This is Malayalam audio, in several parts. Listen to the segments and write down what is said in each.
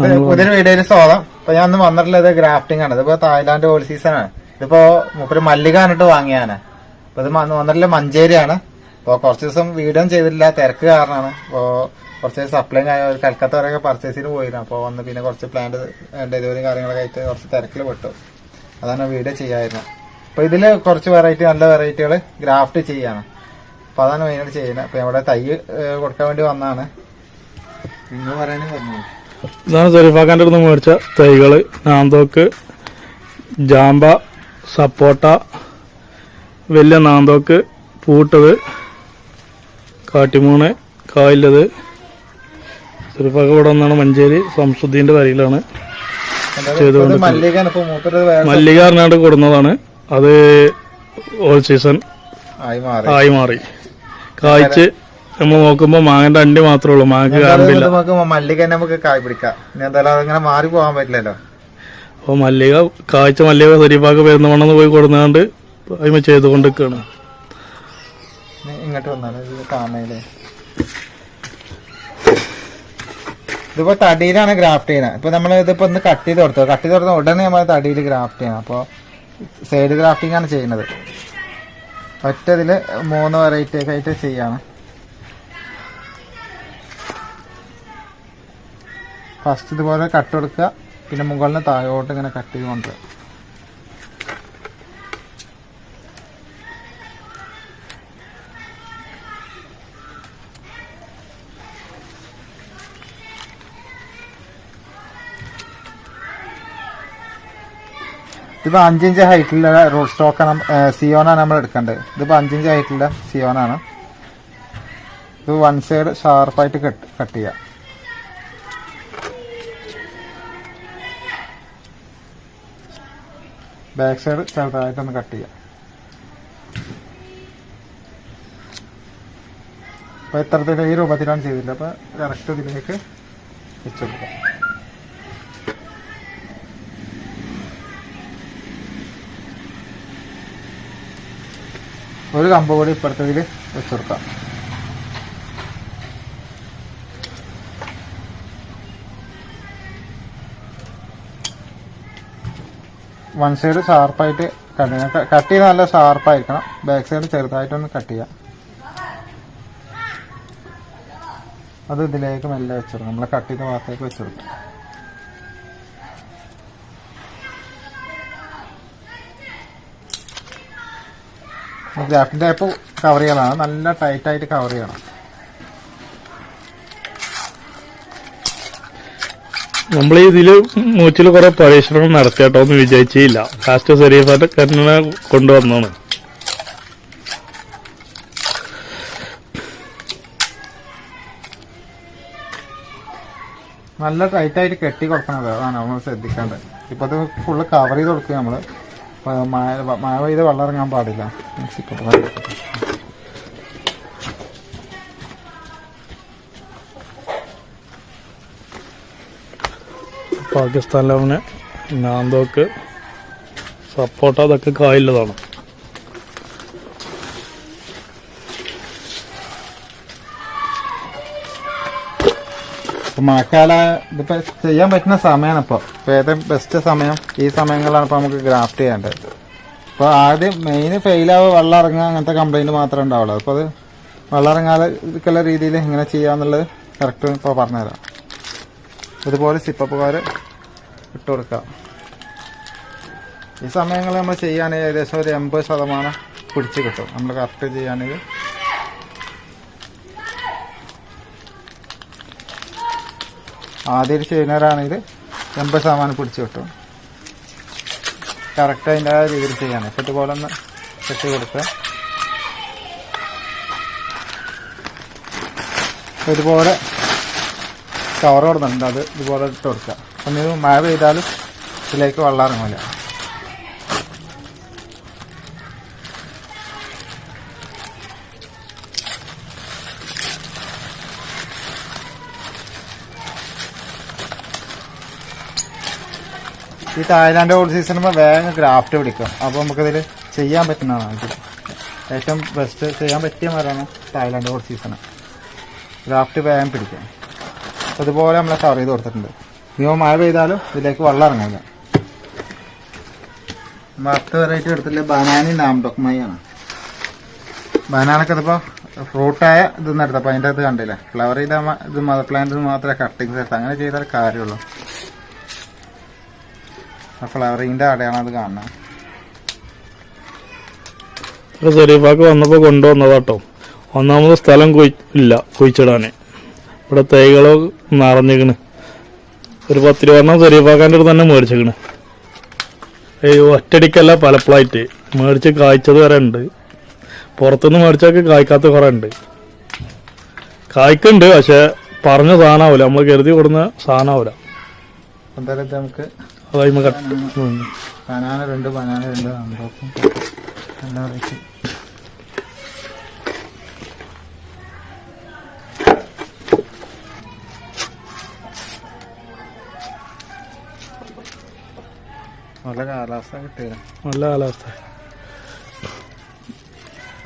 പുതിയൊരു വീഡിയോയിൽ സ്വാഗതം ഇപ്പൊ ഞാൻ ഒന്ന് വന്നിട്ടുള്ളത് ഗ്രാഫ്റ്റിംഗ് ആണ്. ഇതിപ്പോ തായ്ലാന്റ് ഓൾ സീസൺ ആണ്. ഇതിപ്പോ മുപ്പര് മല്ലിക എന്നിട്ട് വാങ്ങിയാണ് അപ്പൊ ഇത് വന്ന് വന്നിട്ടുള്ള മഞ്ചേരിയാണ്. അപ്പോൾ കുറച്ച് ദിവസം വീടും ചെയ്തിട്ടില്ല. തിരക്ക് കാരണമാണ്. അപ്പോ കുറച്ച് സപ്ലൈ കൽക്കത്ത വരെയൊക്കെ പർച്ചേസിന് പോയിരുന്നു. അപ്പോൾ വന്ന് പിന്നെ കുറച്ച് പ്ലാന്റ് ഡെലിവറി കാര്യങ്ങളൊക്കെ ആയിട്ട് കുറച്ച് തിരക്കിൽ പെട്ടു. അതാണ് വീട് ചെയ്യായിരുന്നു അപ്പൊ ഇതിൽ കുറച്ച് വെറൈറ്റി നല്ല വെറൈറ്റികൾ ഗ്രാഫ്റ്റ് ചെയ്യാണ്. അപ്പൊ അതാണ് മെയിനായിട്ട് ചെയ്യുന്നത്. അപ്പൊ ഇവിടെ തൈ കൊടുക്കാൻ വേണ്ടി വന്നാണ് നിങ്ങൾ പറയാനും പറഞ്ഞു ഇതാണ് സെറിഫാക്കാന്റെ അടുത്ത് മേടിച്ച തൈകൾ നാന്തോക്ക് ജാമ്പ സപ്പോട്ട വലിയ നാന്തോക്ക് പൂട്ടത് കാട്ടിമൂണ് കായില്ലത് സെറിഫാക്ക ഇവിടെ ഒന്നാണ് മഞ്ചേരി സംസുദ്ധീന്റെ വരിയിലാണ് ചെയ്തുകൊണ്ട് മല്ലിക അറിഞ്ഞാണ്ട് കൊടുന്നതാണ്. അത് ഓൾ സീസൺ ആയി മാറി. കായ്ച്ച് നമ്മൾ നോക്കുമ്പോൾ മാങ്ങന്റെ അണ്ടി മാത്രമേ ഉള്ളൂ. മാങ്ങക്ക് കാണില്ല നമുക്ക് മല്ലിക തന്നെ നമുക്ക് കായ് പിടിക്കാം. ഇനി എന്തായാലും അതിങ്ങനെ മാറി പോകാൻ പറ്റില്ലല്ലോ. അപ്പോൾ മല്ലിക കാഴ്ച മല്ലിക സരീഫാക്ക് വണ്ണം പോയി കൊടുന്നാണ്ട് അതിമ ചെയ്തുകൊണ്ടിരിക്കുകയാണ് ഇങ്ങോട്ട് വന്നാലും കാണയില്ലേ ഇതിപ്പോ തടിയിലാണ് ഗ്രാഫ്റ്റ് ചെയ്യുന്നത്. ഇപ്പൊ നമ്മൾ ഇതിപ്പോ ഒന്ന് കട്ട് ചെയ്ത് കൊടുത്തു. കട്ട് ചെയ്ത് കൊടുത്ത ഉടനെ നമ്മൾ തടിയിൽ ഗ്രാഫ്റ്റ് ചെയ്യണം. അപ്പൊ സൈഡ് ഗ്രാഫ്റ്റിംഗ് ആണ് ചെയ്യുന്നത്. ഒറ്റ ഇതിൽ മൂന്ന് വെറൈറ്റി ഒക്കെ ആയിട്ട് ചെയ്യാണ്. ഫസ്റ്റ് ഇതുപോലെ കട്ട് കൊടുക്കുക. പിന്നെ മുകളിൽ താഴോട്ട് ഇങ്ങനെ കട്ട് ചെയ്ത് കൊണ്ടുവരിക ഇതിപ്പോ അഞ്ചിഞ്ച് ഹൈറ്റിലുള്ള റോഡ് സ്റ്റോക്കാണ് സിയോനാണ് നമ്മൾ എടുക്കേണ്ടത്. ഇതിപ്പോ അഞ്ചിഞ്ച് ഹൈറ്റിലുള്ള സിയോനാണ് ഇത് വൺ സൈഡ് ഷാർപ്പായിട്ട് കട്ട് കട്ട് ചെയ്യാം. ബാക്ക് സൈഡ് ചെറുതായിട്ടൊന്ന് കട്ട് ചെയ്യാം. അപ്പൊ ഇത്തരത്തിൽ ഈ രൂപത്തിലാണ് ചെയ്തിട്ട് അപ്പൊ കറക്റ്റ് ഇതിലേക്ക് വെച്ചെടുക്കാം. ഒരു കമ്പ് കൂടി ഇപ്പുറത്തതിൽ വെച്ചെടുക്കാം. വൺ സൈഡ് ഷാർപ്പായിട്ട് കട്ട് ചെയ്യണം കട്ട് ചെയ്ത് നല്ല ഷാർപ്പായിരിക്കണം ബാക്ക് സൈഡ് ചെറുതായിട്ടൊന്ന് കട്ട് ചെയ്യാം അത് ഇതിലേക്ക് മെല്ലെ വെച്ചെടുക്കാം. നമ്മൾ കട്ട് ചെയ്ത ഭാഗത്തേക്ക് വെച്ചെടുക്കാം. ഗ്രാഫിന്റെ ടൈപ്പ് കവർ ചെയ്യലാണ് നല്ല ടൈറ്റായിട്ട് കവർ ചെയ്യണം. നമ്മൾ ഇതിൽ മൂച്ചിൽ കുറെ പരീക്ഷണങ്ങൾ നടത്തിയാട്ടോ എന്ന് വിചാരിച്ചില്ല ലാസ്റ്റ് സെരീഫാന്റെ കരുണ കൊണ്ടുവന്നാണ് നല്ല ടൈറ്റായിട്ട് കെട്ടി കൊടുക്കണത്. അതാണ് നമ്മൾ ശ്രദ്ധിക്കേണ്ടത്. ഇപ്പൊ അത് ഫുള്ള് കവർ ചെയ്ത് കൊടുക്കുക നമ്മൾ മഴ മഴ പെയ്ത് വെള്ളം ഇറങ്ങാൻ പാടില്ല. മിക്സിക്ക് പാകിസ്ഥാനിലെ നാന്തോക്ക് സപ്പോട്ട അതൊക്കെ കായുള്ളതാണ് മഴക്കാല ഇതിപ്പോ ചെയ്യാൻ പറ്റുന്ന സമയമാണ് ഇപ്പൊ. ഇപ്പൊ ഏറ്റവും ബെസ്റ്റ് സമയം? ഈ സമയങ്ങളിലാണ് ഇപ്പൊ നമുക്ക് ഗ്രാഫ്റ്റ് ചെയ്യേണ്ടത് ഇപ്പൊ ആദ്യം മെയിൻ ഫെയിലാവ് വെള്ളം ഇറങ്ങുക അങ്ങനത്തെ കംപ്ലൈന്റ് മാത്രമേ ഉണ്ടാവുള്ളൂ. അപ്പൊ അത് വെള്ളം ഇറങ്ങാതെ ഇതൊക്കെയുള്ള രീതിയിൽ ഇങ്ങനെ ചെയ്യാന്നുള്ളത് കറക്റ്റ് ഇപ്പൊ പറഞ്ഞുതരാം. ഇതുപോലെ സിപ്പപ്പുകാർ ഇട്ട് കൊടുക്കാം ഈ സമയങ്ങളിൽ നമ്മൾ ചെയ്യുകയാണെങ്കിൽ ഏകദേശം ഒരു എൺപത് ശതമാനം പിടിച്ച് കിട്ടും. നമ്മൾ കറക്റ്റ് ചെയ്യുകയാണെങ്കിൽ ആദ്യം ചെയ്യുന്നവരാണെങ്കിൽ എൺപത് ശതമാനം പിടിച്ച് കിട്ടും. കറക്റ്റ് അതിന്റെ രീതിയിൽ ചെയ്യാണ് ഇപ്പം ഇതുപോലെ ഒന്ന് കെട്ടി കൊടുക്കുക. ഇതുപോലെ കവർ കൊടുക്കുന്നുണ്ട് അത് ഇതുപോലെ ഇട്ട് കൊടുക്കുക. അപ്പം ഇത് മഴ പെയ്താലും ഇതിലേക്ക് വെള്ളം ഇറങ്ങില്ല ഈ തായ്ലാൻഡ് സീസൺ സീസണുമ്പോൾ വേഗം ഗ്രാഫ്റ്റ് പിടിക്കും. അപ്പോൾ നമുക്കിതിൽ ചെയ്യാൻ പറ്റുന്നതാണ് ഇത് ഏറ്റവും ബെസ്റ്റ് ചെയ്യാൻ പറ്റിയ മരമാണ് തായ്ലാൻഡ് ഓൾ സീസൺ. ഗ്രാഫ്റ്റ് വേഗം പിടിക്കും. അപ്പോൾ ഇതുപോലെ നമ്മൾ കവർ ചെയ്ത് കൊടുത്തിട്ടുണ്ട്. ഇനിയോ മഴ പെയ്താലും ഇതിലേക്ക് വെള്ളം ഇറങ്ങില്ല പത്ത് വെറൈറ്റി എടുത്തില്ല ബനാനി നാംഡോക്മയാണ് ബനാനൊക്കെ ഇതിപ്പോ ഫ്രൂട്ടായ ഇത് എടുത്തപ്പോ അതിന്റെ അത് കണ്ടില്ല? ഫ്ലവർ ചെയ്ത ഇത് മദർ പ്ലാന്റ് മാത്രമേ കട്ടിങ്സ് എടുത്ത് അങ്ങനെ ചെയ്താൽ കാര്യമുള്ളൂ. ആ അടയാണത് അടയാണ് അത് കാണുന്നത് ചെറിയ വന്നപ്പോൾ വന്നപ്പോ കൊണ്ടുവന്നതാട്ടോ. ഒന്നാമത് സ്ഥലം കുഴി ഇല്ല കുഴിച്ചിടാന്. ഇവിടെ തൈകളോ നിറഞ്ഞിക്കണ് ഒരു പത്തിരുപതെണ്ണം ചെറിയപ്പാക്കാന്റെ അടുത്ത് തന്നെ മേടിച്ചിക്കണ് ഈ ഒറ്റടിക്കല്ല പലപ്പോഴായിട്ട് മേടിച്ച് കായ്ച്ചത് വരെ ഉണ്ട് പുറത്തുനിന്ന് മേടിച്ചൊക്കെ കായ്ക്കാത്ത കുറെ ഉണ്ട് കായ്ക്കുണ്ട് പക്ഷെ പറഞ്ഞ സാധനമാവില്ല നമ്മൾ കരുതി കൊടുന്ന സാധനമാവില്ല എന്തായാലും നമുക്ക് അതായത് കട്ട് രണ്ട് ബനാന രണ്ട് ബനാന രണ്ട് നല്ല കാലാവസ്ഥ കിട്ടിയത് നല്ല കാലാവസ്ഥ.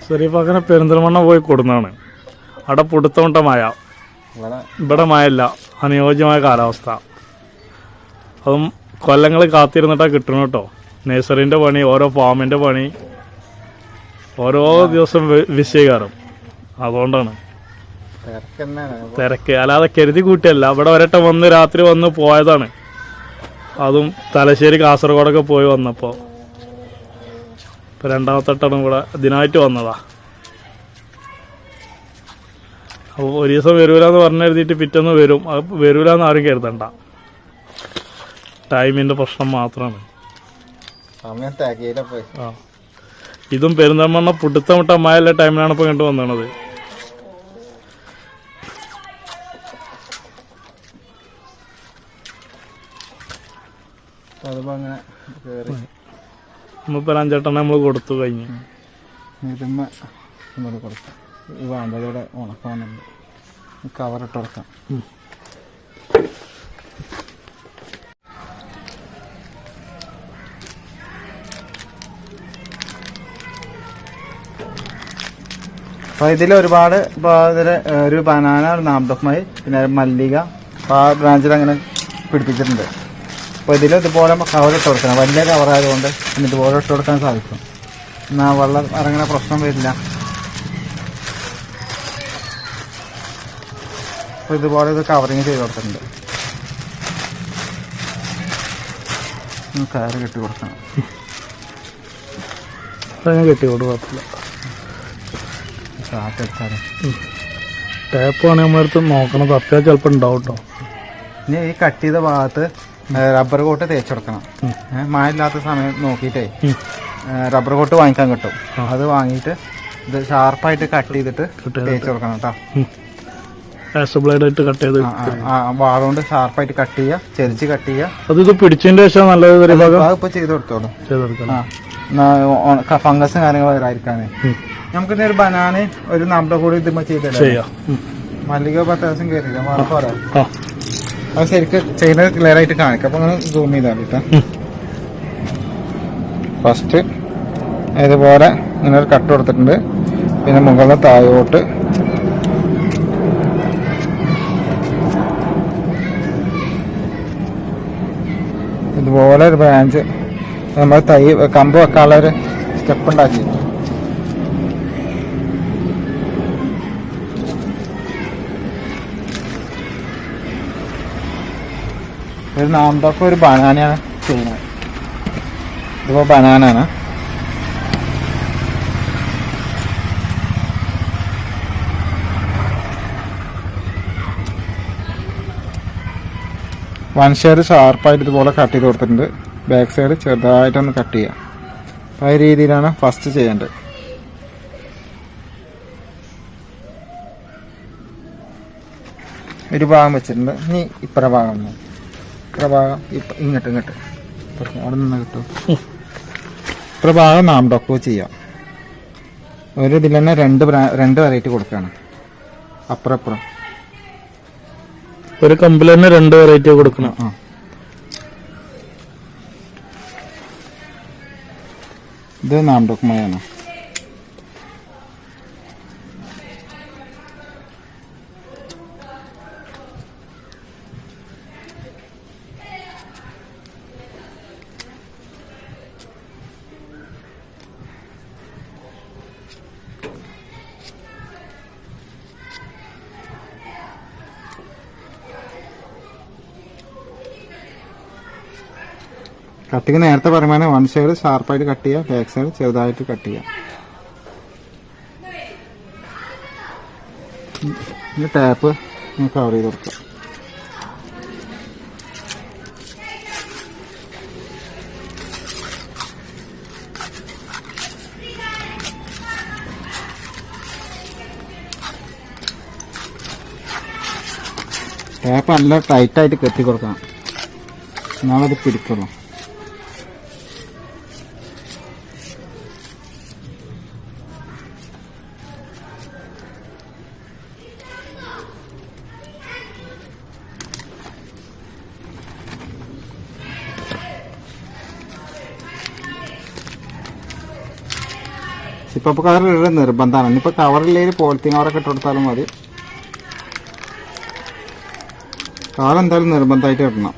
സെരീഫാക്കിനെ പെരിന്തൽമണ്ണ പോയി കൊടുന്നാണ്. അവിടെ പൊടുത്തോണ്ട മഴ ഇവിടെ മഴയില്ല അനുയോജ്യമായ കാലാവസ്ഥ. അതും കൊല്ലങ്ങൾ കാത്തിരുന്നിട്ടാ കിട്ടണം കേട്ടോ നേഴ്സറിന്റെ പണി ഓരോ ഫാമിന്റെ പണി ഓരോ ദിവസം വിഷയകാരം അതുകൊണ്ടാണ്. തിരക്ക്. അല്ലാതെ കരുതി കൂട്ടിയല്ല. ഇവിടെ ഒരട്ടം വന്ന് രാത്രി വന്ന് പോയതാണ്. അതും തലശ്ശേരി കാസർഗോഡൊക്കെ പോയി വന്നപ്പോൾ ഇപ്പൊ രണ്ടാമത്തെ ടണും കൂടെ ഇതിനായിട്ട് വന്നതാ. അപ്പോൾ ഒരു ദിവസം വരൂലെന്ന് പറഞ്ഞെഴുതിയിട്ട് പിറ്റേന്ന് വരും. വരൂലെന്ന് ആരും കരുതണ്ട. ടൈമിന്റെ പ്രശ്നം മാത്രമാണ് ആ. ഇതും പെരുന്തൽമണ്ണ പുടുത്തമിട്ട മഴയുള്ള ടൈമിലാണ് ഇപ്പോൾ കണ്ടു വന്നത്. അതിപ്പോ അങ്ങനെ കേറി. നമ്മളിപ്പോ അഞ്ചെട്ടെണ്ണം നമ്മൾ കൊടുത്തു കഴിഞ്ഞു. ഇതിമ്മ ഇങ്ങോട്ട് കൊടുത്തു ഈ വാണ്ടതോടെ ഉണക്കാനുണ്ട് കവർ ഇട്ട് അപ്പോൾ അപ്പൊ ഇതിൽ ഒരുപാട് ഇപ്പൊ ഇതിൽ ഒരു ബനാന ഒരു നാമ്പമായി പിന്നെ മല്ലിക അപ്പൊ ആ ബ്രാഞ്ചിൽ അങ്ങനെ പിടിപ്പിച്ചിട്ടുണ്ട്. അപ്പൊ ഇതിൽ ഇതുപോലെ കവർ ഇട്ട് കൊടുക്കണം. വലിയ കവറായതുകൊണ്ട് പിന്നെ ഇതുപോലെ ഇട്ട് കൊടുക്കാൻ സാധിക്കും. എന്നാൽ വെള്ളം ഇറങ്ങുന്ന പ്രശ്നം വരില്ല. അപ്പോൾ ഇതുപോലെ ഇത് കവറിങ് ചെയ്ത് കൊടുത്തിട്ടുണ്ട്. കയറ് കെട്ടി കൊടുക്കണം. കെട്ടി കെട്ടിക്കോട്ട് കുഴപ്പമില്ല കാറ്റടിച്ചാലും ടാപ്പ് ആണെങ്കിൽ നമ്മളടുത്ത് നോക്കണം തപ്പിയാൽ ചിലപ്പോൾ ഉണ്ടാവും കേട്ടോ ഇനി ഈ കട്ട് ചെയ്ത ഭാഗത്ത് റബ്ബർ കോട്ട് തേച്ചെടുക്കണം. മഴ ഇല്ലാത്ത സമയം നോക്കിയിട്ടേ റബ്ബർ കോട്ട് വാങ്ങിക്കാൻ കിട്ടും. അത് വാങ്ങിയിട്ട് ഇത് ഷാർപ്പായിട്ട് കട്ട് ചെയ്തിട്ട് തേച്ച് കൊടുക്കണം കേട്ടോ. കട്ട് ചെയ്ത് വാളുകൊണ്ട് ഷാർപ്പായിട്ട് കട്ട് ചെയ്യുക ചെരിച്ച് കട്ട് ചെയ്യുക. അത് ഇത് പിടിച്ചതിന്റെ ശേഷം നല്ലത് ഇപ്പൊ ചെയ്ത് കൊടുത്തോളൂ. ഫംഗസും കാര്യങ്ങളും വരാതിരിക്കാനേ. നമുക്ക് ഒരു ബനാന ഒരു നമ്മുടെ കൂടി ഇത് ചെയ്തല്ലേ. മല്ലിക പത്ത് ദിവസം കയറില്ല അത് ശരിക്കും ചെയ്യുന്നത് ക്ലിയർ ആയിട്ട് കാണിക്കാം. അപ്പൊ അങ്ങനെ സൂം ചെയ്താൽ കേട്ടോ ഫസ്റ്റ് ഇതുപോലെ ഇങ്ങനെ ഒരു കട്ട് കൊടുത്തിട്ടുണ്ട്. പിന്നെ മുകളിൽ താഴോട്ട് ഇതുപോലെ ഒരു ബ്രാഞ്ച് നമ്മൾ തൈ കമ്പ് വെക്കാനുള്ള ഒരു സ്റ്റെപ്പ് ഉണ്ടാക്കി ഒരു നാമ്പൊക്കെ ഒരു ബനാനയാണ് ചെയ്യുന്നത്. ഇതിപ്പോ ബനാനാണ്. വൺ ഷെയർ ഷാർപ്പായിട്ട് ഇതുപോലെ കട്ട് ചെയ്ത് കൊടുത്തിട്ടുണ്ട്. ബാക്ക് സൈഡ് ചെറുതായിട്ടൊന്ന് കട്ട് ചെയ്യാം. അപ്പോൾ ആ രീതിയിലാണ് ഫസ്റ്റ് ചെയ്യേണ്ടത്. ഒരു ഭാഗം വെച്ചിട്ടുണ്ട്. ഇനി ഇപ്പറ ഭാഗം ഇപ്പറ ഭാഗം ഇപ്പ- ഇങ്ങോട്ട് ഇങ്ങോട്ട്. അവിടെ നിന്ന് കിട്ടും. ഭാഗം നാം ഡോക്ടർ ചെയ്യാം. ഒരു ഇതിൽ തന്നെ രണ്ട് രണ്ട് വെറൈറ്റി കൊടുക്കുകയാണ് അപ്പുറം അപ്പുറം ഒരു കമ്പിൽ തന്നെ രണ്ട് വെറൈറ്റി കൊടുക്കണം. ആ ഇത് നാം ഡോക്കുമയാണ് കട്ടിങ് നേരത്തെ പറയുമ്പോൾ വൺ സൈഡ് ഷാർപ്പായിട്ട് കട്ട് ചെയ്യുക ബാക്ക് സൈഡ് ചെറുതായിട്ട് കട്ട് ചെയ്യുക ഇനി ടാപ്പ് കവർ ചെയ്ത് കൊടുക്കാം. ടാപ്പ് നല്ല ടൈറ്റായിട്ട് കെട്ടി കൊടുക്കണം. എന്നാലത് പിടിക്കുള്ളൂ. സിപ്പപ്പ് കവർ ഇടേണ്ട നിർബന്ധമാണ്. ഇനിയിപ്പോൾ കവറില്ലെങ്കിൽ പോളിത്തീൻ കവറൊക്കെ ഇട്ട് കൊടുത്താലും മതി. കവർ എന്തായാലും നിർബന്ധമായിട്ട് ഇടണം.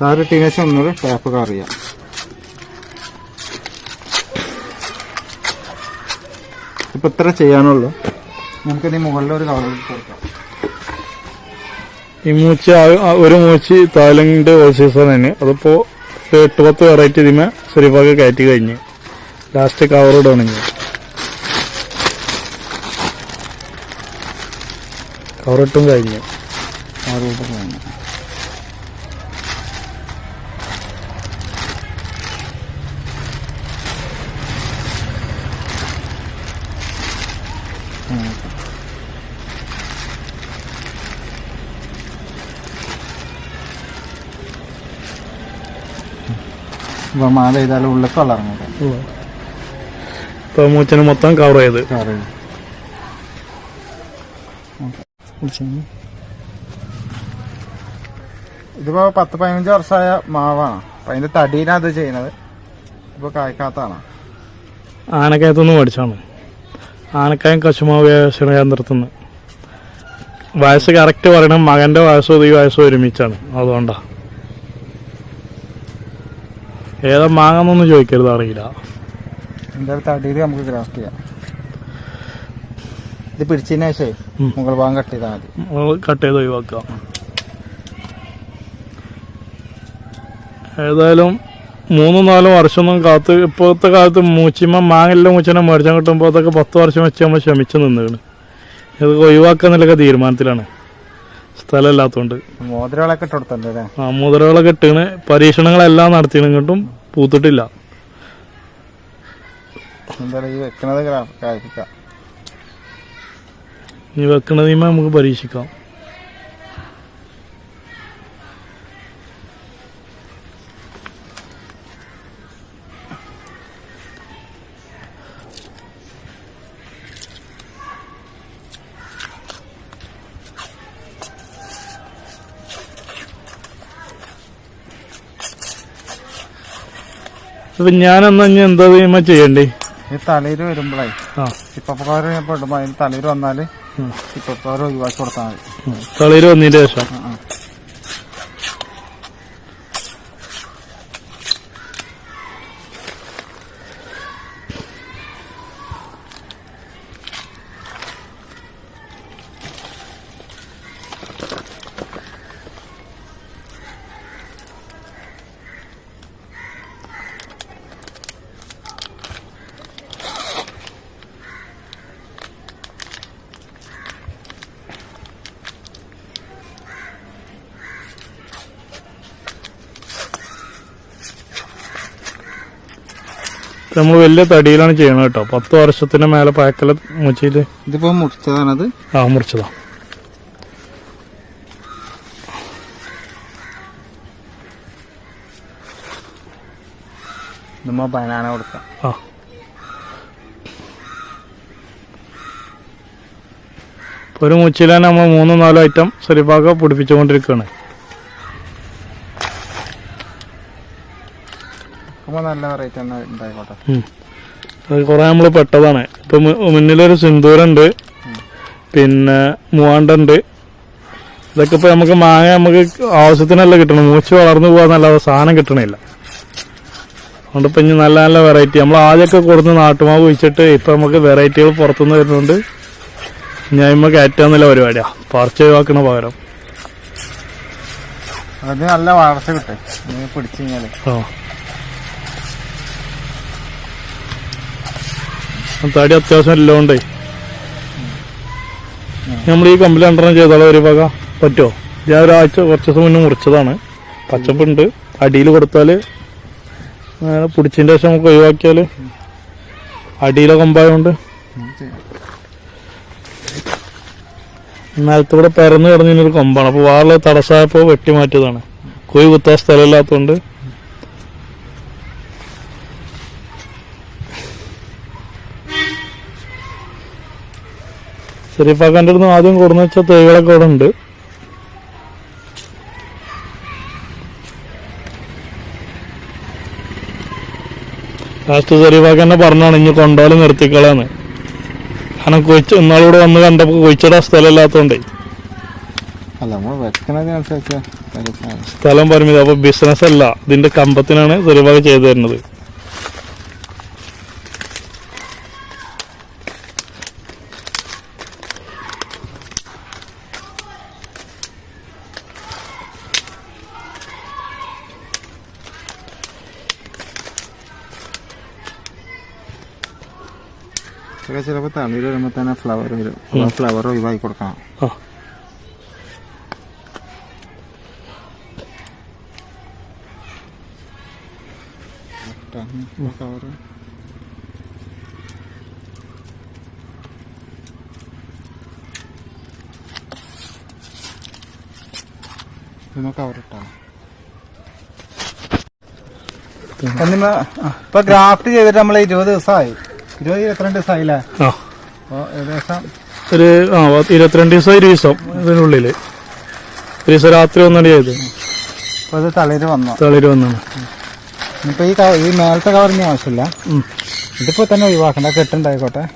കവർ ഇട്ടതിന് ശേഷം ഒന്നുകൂടി ടാപ്പ് കവർ ചെയ്യാം. ഇപ്പൊ ഇത്ര ചെയ്യാനുള്ളൂ. നമുക്കിനി മുകളിലൊരു കവർ കൊടുക്കാം ഈ മൂച്ച് ഒരു മൂച്ച് തായ്ലൻഡ് ഓസീസൺ തന്നെ. അതിപ്പോ എട്ട് പത്ത് വെറൈറ്റി ഇതിമേ ശരിപ്പാക്ക് കയറ്റി കഴിഞ്ഞ്. ലാസ്റ്റ് കവറോട് ഉണങ്ങി കവറിട്ടും കഴിഞ്ഞു. കവറിട്ടും കഴിഞ്ഞു. ഇപ്പൊ മാല ചെയ്താലും ഉള്ളിൽ വെള്ളം ഇറങ്ങില്ല ഇപ്പൊ മൂച്ചന് മൊത്തം കവർ ചെയ്ത്. കവർ ഇതിപ്പോ പത്ത് പതിനഞ്ച് വർഷമായ മാവാണ്. അപ്പൊ അതിന്റെ തടീനാണ് അത് ചെയ്യുന്നത്. ഇപ്പൊ കായ്ക്കാത്താണ്. ആനക്കയത്തുനിന്ന് മേടിച്ചാണ്. ആനക്കായം കശുമാവ് നിർത്തുന്നത് വയസ്സ് കറക്റ്റ് പറയണം. മകന്റെ വയസ്സും ഈ വയസ്സും ഒരുമിച്ചാണ്. അതുകൊണ്ടാ. ഏതാ മാങ്ങന്നൊന്നും ചോദിക്കരുത് അറിയില്ല. എന്തായാലും തടിയിൽ നമുക്ക് ഗ്രാഫ്റ്റ് ചെയ്യാം. ഇത് പിടിച്ചതിന്. മുകൾ ഭാഗം കട്ട് ചെയ്താൽ മതി. നമ്മൾ കട്ട് ചെയ്ത് ഒഴിവാക്കാം ഏതായാലും മൂന്നും നാലും വർഷമൊന്നും കാത്ത് ഇപ്പോഴത്തെ കാലത്ത് മൂച്ചിമ്മ മാങ്ങല്ല മൂച്ചനെ മേടിച്ചാൽ കിട്ടുമ്പോൾ അതൊക്കെ പത്ത് വർഷം വെച്ച് നമ്മൾ ശ്രമിച്ചു നിന്നുകയാണ് ഇതൊക്കെ ഒഴിവാക്കാന്നുള്ളൊക്കെ തീരുമാനത്തിലാണ്. സ്ഥലമില്ലാത്തതുകൊണ്ട് മോതിരകളൊക്കെ ആ മുതലുകളൊക്കെ ഇട്ടാണ് പരീക്ഷണങ്ങളെല്ലാം നടത്തിയിട്ടും പൂത്തിട്ടില്ല. ഈ വെക്കണത് നമുക്ക് പരീക്ഷിക്കാം. അപ്പൊ ഞാനെന്നാ ഇനി എന്താ ചെയ്യുമ്പോ ചെയ്യണ്ടേ? ഈ തലയിൽ വരുമ്പോഴേ ആ. പെടുമ്പോ അതിന് തലയിൽ വന്നാൽ ഉം. സിപ്പപ്പക്കാർ ഒഴിവാക്കി കൊടുത്താൽ മതി. കളിയിൽ വന്നതിന്റെ ശേഷം? ആ, ആ. നമ്മൾ വലിയ തടിയിലാണ് ചെയ്യണത് കേട്ടോ. പത്ത് വർഷത്തിന് മേലെ പാക്കൽ മുച്ചിൽ ഇതിപ്പോ മുറിച്ചതാണത്? ആ മുറിച്ചതാ. നമ്മ ബനാന കൊടുക്കാം. ആ. ഒരു മുച്ചിലാണ് നമ്മൾ മൂന്നോ നാലോ ഐറ്റം ശരിപ്പാക്ക പിടിപ്പിച്ചുകൊണ്ടിരിക്കുകയാണ് നോക്കുമ്പോൾ നല്ല തന്നെ ഉണ്ടായിക്കോട്ടെ. അത് കുറെ നമ്മൾ പെട്ടതാണ്. ഇപ്പൊ മുന്നിലൊരു സിന്ദൂരുണ്ട്. പിന്നെ മൂവാണ്ടുണ്ട്. ഇതൊക്കെ ഇപ്പൊ നമുക്ക് മാങ്ങ നമുക്ക് ആവശ്യത്തിനല്ല കിട്ടണം മൂച്ച് വളർന്നു പോകാന്നല്ലാതെ സാധനം കിട്ടണില്ല. അതുകൊണ്ട് ഇപ്പൊ ഇനി നല്ല നല്ല വെറൈറ്റി നമ്മൾ ആദ്യമൊക്കെ കൊടുത്ത് നാട്ടുമാവ് വെച്ചിട്ട് ഇപ്പൊ നമുക്ക് വെറൈറ്റികൾ പുറത്തുനിന്ന് വരുന്നുണ്ട്. ഞാൻ കയറ്റാന്നുള്ള പരിപാടിയാ. പറിച്ച് ഒഴിവാക്കണ പകരം. അത് നല്ല വളർച്ച കിട്ടും. പിടിച്ചു കഴിഞ്ഞാൽ. ആ. തടി അത്യാവശ്യം എല്ലാം ഉണ്ടേ നമ്മൾ ഈ കമ്പിൽ രണ്ടെണ്ണം ചെയ്താലോ ഒരു വക പറ്റുമോ ഞാൻ ഒരാഴ്ച കുറച്ച് ദിവസം മുന്നേ മുറിച്ചതാണ്. പച്ചപ്പുണ്ട്. അടിയിൽ കൊടുത്താൽ പിടിച്ചതിന്റെ ശേഷം നമുക്ക് ഒഴിവാക്കിയാൽ അടിയിലെ കൊമ്പായതുകൊണ്ട് നിലത്തൂടെ പരന്ന് കിടന്നൊരു കൊമ്പാണ്. അപ്പോൾ വാറിൽ തടസ്സമായപ്പോൾ വെട്ടി മാറ്റിയതാണ്. കുഴി കുത്താൻ സ്ഥലമില്ലാത്തതുകൊണ്ട് ഷെരീഫാക്കാന്റെ അടുത്ത് ആദ്യം കൊടുന്ന് വെച്ച തേകളൊക്കെ അവിടെ ഉണ്ട്. ലാസ്റ്റ് ഷെരീഫാക്ക എന്നെ പറഞ്ഞാണ് ഇനി കൊണ്ടോൽ നിർത്തിക്കളാന്ന്. കാരണം കൊച്ചു ഇന്നാളൂടെ വന്ന് കണ്ടപ്പോൾ കൊയിച്ചിടാൻ സ്ഥലമില്ലാത്തോണ്ടേ സ്ഥലം പറഞ്ഞത് അപ്പൊ ബിസിനസ് അല്ല ഇതിന്റെ കമ്പത്തിനാണ് ഷെരീഫാക്ക ചെയ്തു തരുന്നത്. ചിലപ്പോൾ തളിര് വരുമ്പോൾ തന്നെ ഫ്ലവർ വരും. ഫ്ലവർ ഒഴിവാക്കി കൊടുക്കണം. കവർ കവർ ഇട്ടാ? ഇപ്പൊ ഗ്രാഫ്റ്റ് ചെയ്തിട്ട് നമ്മൾ ഇരുപത് ദിവസമായി ഇരുപത് ഇരുപത്തിരണ്ട് ദിവസമായില്ലേ? ആ. ഏകദേശം ഒരു ആ പത്ത് ഇരുപത്തിരണ്ട് ദിവസം ഒരു ദിവസം ഇതിനുള്ളിൽ ഒരു ദിവസം രാത്രി ഒന്നടി അത് തളിര് വന്നു. തളിര് വന്നാണ്. ഈ ക- ഈ മേലത്തെ കവറിന് ആവശ്യമില്ല. ഉം. ഇതിപ്പോ തന്നെ ഒഴിവാക്കണ്ട കെട്ടുണ്ടായിക്കോട്ടെ.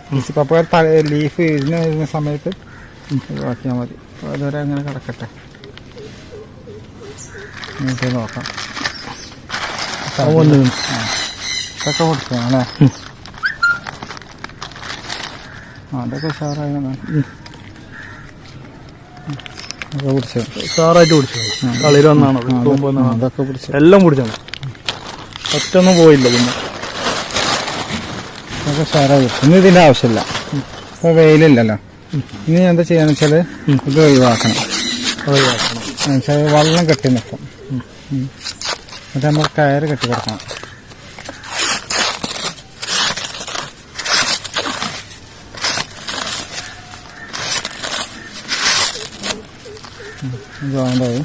ലീഫ് ഇരിഞ്ഞ് വരുന്ന സമയത്ത് ഒഴിവാക്കിയാൽ മതി. അതുവരെ അങ്ങനെ കിടക്കട്ടെ. നമുക്ക് നോക്കാം. വന്ന്. ഇതൊക്കെ പിടിച്ചോ അല്ലേ ആ അതൊക്കെ വന്നാണ്. അതൊക്കെ എല്ലാം പിടിച്ചാണ് ഒറ്റൊന്നും പോയില്ല പിന്നെ. അതൊക്കെ ഇന്ന് ഇതിന്റെ ആവശ്യമില്ല. ഇപ്പൊ വെയിലില്ലല്ലോ. ഇനി എന്താ ചെയ്യാന്ന് വെച്ചാൽ ഇത് ഒഴിവാക്കണം. ഒഴിവാക്കണം. വെള്ളം കെട്ടി നിൽക്കും. എന്നിട്ട് നമ്മൾ കയറ് കെട്ടി കൊടുക്കണം ജോയിന്റായി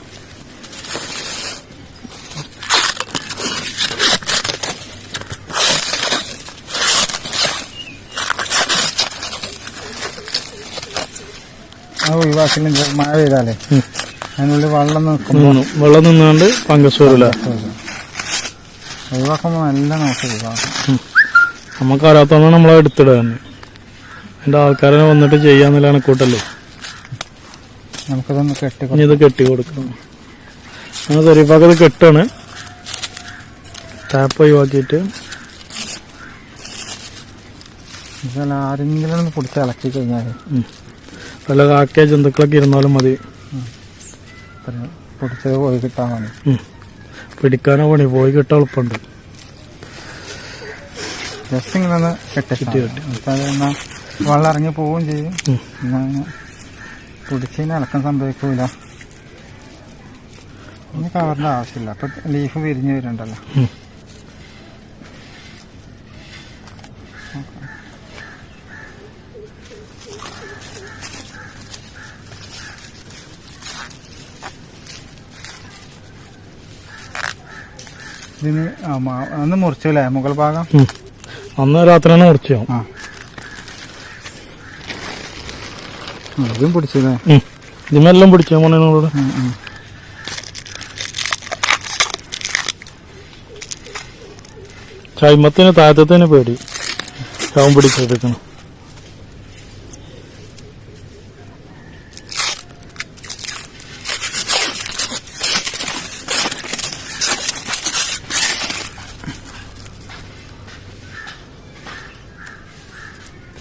ആ ഒഴിവാക്കില്ലെങ്കിൽ മഴ പെയ്താലേ. അതിനുള്ളിൽ വെള്ളം നിൽക്കുന്നു വെള്ളം നിന്നാണ്ട് ഫംഗസ് വരില്ല ഒഴിവാക്കുമ്പോൾ നല്ല നോക്കി ഒഴിവാക്കണം. നമുക്ക് അറിയാത്തതാണ് നമ്മളെ എടുത്തിടുക തന്നെ. എന്റെ ആൾക്കാരെ വന്നിട്ട് ചെയ്യാന്നുള്ള കണക്കൂട്ടല്ലേ നമുക്കതൊന്ന് കെട്ടി ഇത് കെട്ടി കൊടുക്കണം ഞാൻ പകത് കെട്ടാണ്. ടാപ്പ് ഒഴിവാക്കിയിട്ട്. ആരെങ്കിലും ഒന്ന് കൊടുത്ത് ഇളക്കി കഴിഞ്ഞാൽ വല്ല കാക്കിയ ജന്തുക്കളൊക്കെ ഇരുന്നാലും മതി. പിടിച്ചത് പോയി കിട്ടാൻ മതി. പിടിക്കാനോ പണി പോയി കിട്ടാൻ എളുപ്പമുണ്ട്. ജസ്റ്റ് ഇങ്ങനെ ഒന്ന് കെട്ടി കെട്ടി കെട്ടി. വെള്ളം ഇറങ്ങി പോവുകയും ചെയ്യും. പിടിച്ചതിന് ഇളക്കം സംഭവിക്കൂല ഇനി കവറിന്റെ ആവശ്യമില്ല. അപ്പൊ ലീഫ് വിരിഞ്ഞ് വരുന്നുണ്ടല്ലോ. ഇതിന് അന്ന് മുറിച്ചല്ലേ? മുകൾ ഭാഗം? അന്ന് രാത്രിയാണ് മുറിച്ചു ആ. ഇതിനെല്ലാം പിടിച്ചു മോനോട് ഉം, ഉം. ചൈമത്തിന് താഴത്തിന് പേടി. ചാവും പിടിച്ചെടുക്കണം.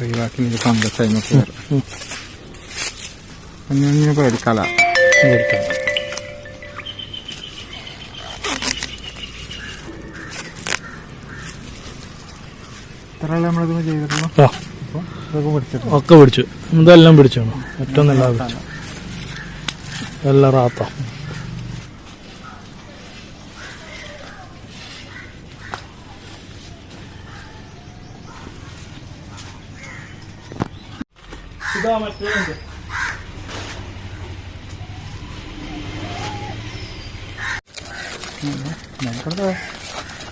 ഒഴിവാക്കി ഇത് ഫംഗസ് ആയി നോക്കി ഉം. കുഞ്ഞു കുഞ്ഞു പേടിക്കാല എടുക്കാം ഇത്ര നമ്മളിത് ചെയ്തിട്ടുള്ളൂ ആ അപ്പോൾ ഇതൊക്കെ പിടിച്ചിട്ടുണ്ട് ഒക്കെ പിടിച്ചു. ഇതെല്ലാം പിടിച്ചാണ് ഏറ്റവും നല്ല പിടിച്ചു. എല്ലാം റാത്ത. ഇതാ മറ്റേ നമുക്കത്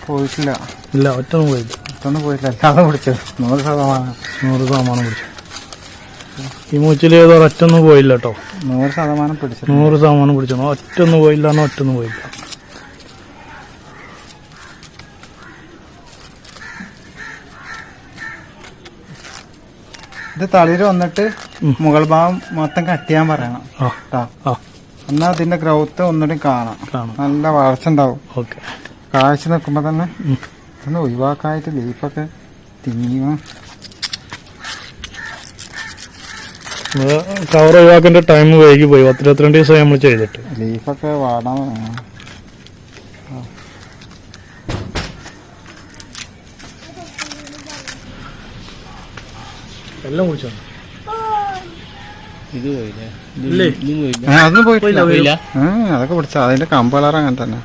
പോയിട്ടില്ല. ഇല്ല ഒറ്റൊന്നും പോയില്ല. ഒറ്റൊന്നും പോയില്ല അല്ലാതെ പിടിച്ചത്. നൂറ് ശതമാനം. നൂറ് ശതമാനം പിടിച്ചു. ഈ മൂച്ചിൽ ഏതോ ഒറ്റൊന്നും പോയില്ല കേട്ടോ. നൂറ് ശതമാനം പിടിച്ചത് നൂറ് ശതമാനം പിടിച്ചു. ഒറ്റൊന്നും പോയില്ല എന്നാ ഒറ്റൊന്നും പോയില്ല. ഇത് തളിര് വന്നിട്ട്. മുകൾ ഭാഗം മൊത്തം കട്ട് ചെയ്യാൻ പറയണം കേട്ടോ എന്നാൽ അതിന്റെ ഗ്രൗത്ത് ഒന്നുകൂടി കാണാം. കാണാം. നല്ല വളർച്ച ഉണ്ടാവും. ഓക്കെ. കാഴ്ച നിൽക്കുമ്പോ തന്നെ. ഒന്ന് ഒഴിവാക്കായിട്ട് ലീഫൊക്കെ തിങ്ങിയും കവർ ഒഴിവാക്കേണ്ട ടൈം വൈകി പോയി. പത്ത് ഇരുപത്തിരണ്ട് ദിവസമായി നമ്മൾ ചെയ്തിട്ട്. ലീഫൊക്കെ വാടാൻ എല്ലാം കുടിച്ചോ? ഇത് പോയില്ലേ? അതൊന്നും പോയിട്ടില്ല. പോയില്ല, അതൊക്കെ പിടിച്ച അതിന്റെ കമ്പ് കളർ അങ്ങനെ തന്നെ.